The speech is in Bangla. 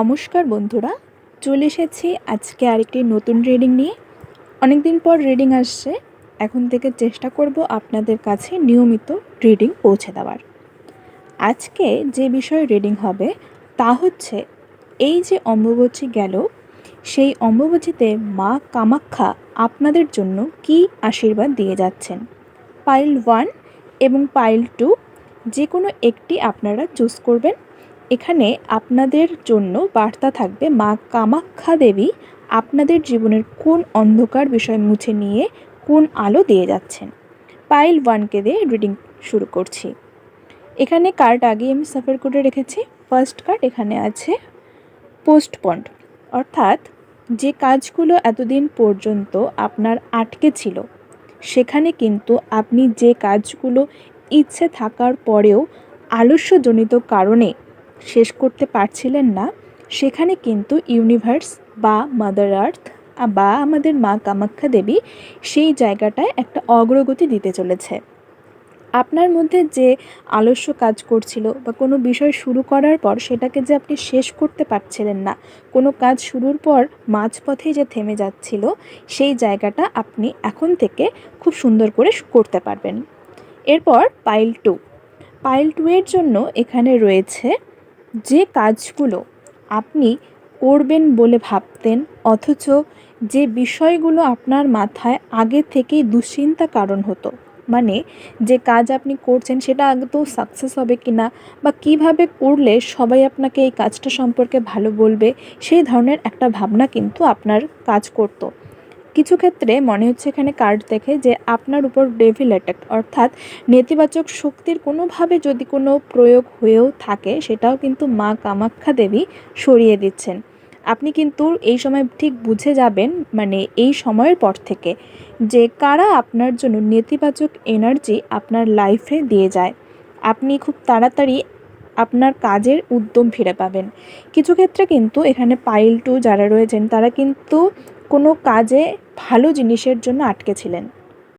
নমস্কার বন্ধুরা, চলে এসেছি আজকে আরেকটি নতুন রিডিং নিয়ে। অনেক দিন পর রিডিং আসছে, এখন থেকে চেষ্টা করব আপনাদের কাছে নিয়মিত রিডিং পৌঁছে দেওয়ার। আজকে যে বিষয়ে রিডিং হবে, তা হচ্ছে এই যে অম্বুবচী গেল, সেই অম্বুবচীতে মা কামাখ্যা আপনাদের জন্য কি আশীর্বাদ দিয়ে যাচ্ছেন? পাইল ওয়ান এবং পাইল টু যে কোনো একটি আপনারা চুজ করবেন। এখানে আপনাদের জন্য বার্তা থাকবে, মা কামাখ্যা দেবী আপনাদের জীবনের কোন অন্ধকার বিষয় মুছে নিয়ে কোন আলো দিয়ে যাচ্ছেন। পাইল ওয়ানকে দিয়ে রিডিং শুরু করছি। এখানে কার্ড আগে আমি সাফার করে রেখেছি। ফার্স্ট কার্ড এখানে আছে পোস্টপন্ড অর্থাৎ যে কাজগুলো এতদিন পর্যন্ত আপনার আটকে ছিল, সেখানে কিন্তু আপনি যে কাজগুলো ইচ্ছে থাকার পরেও আলস্যজনিত কারণে শেষ করতে পারছিলেন না, সেখানে কিন্তু ইউনিভার্স বা মাদার আর্থ বা আমাদের মা কামাখ্যা দেবী সেই জায়গাটায় একটা অগ্রগতি দিতে চলেছে। আপনার মধ্যে যে আলস্য কাজ করছিল বা কোনো বিষয় শুরু করার পর সেটাকে যে আপনি শেষ করতে পারছিলেন না, কোনো কাজ শুরুর পর মাঝপথে যে থেমে যাচ্ছিল, সেই জায়গাটা আপনি এখন থেকে খুব সুন্দর করে করতে পারবেন। এরপর পাইল টু পাইল টু এর জন্য এখানে রয়েছে যে কাজগুলো আপনি করবেন বলে ভাবতেন, অথচ যে বিষয়গুলো আপনার মাথায় আগে থেকেই দুশ্চিন্তা কারণ হতো মানে যে কাজ আপনি করছেন সেটা তো সাকসেস হবে কি না বা কীভাবে করলে সবাই আপনাকে এই কাজটা সম্পর্কে ভালো বলবে, সেই ধরনের একটা ভাবনা কিন্তু আপনার কাজ করতো। কিছু ক্ষেত্রে মনে হচ্ছে এখানে কার্ড দেখে যে আপনার উপর ডেভিল অ্যাটাক অর্থাৎ নেতিবাচক শক্তির কোনোভাবে যদি কোনো প্রয়োগ হয়েও থাকে, সেটাও কিন্তু মা কামাখ্যা দেবী সরিয়ে দিচ্ছেন। আপনি কিন্তু এই সময় ঠিক বুঝে যাবেন মানে এই সময়ের পর থেকে, যে কারা আপনার জন্য নেতিবাচক এনার্জি আপনার লাইফে দিয়ে যায়। আপনি খুব তাড়াতাড়ি আপনার কাজের উদ্যম ফিরে পাবেন। কিছু ক্ষেত্রে কিন্তু এখানে পাইল টু যারা রয়েছেন, তারা কিন্তু কোনো কাজে ভালো জিনিসের জন্য আটকে ছিলেন।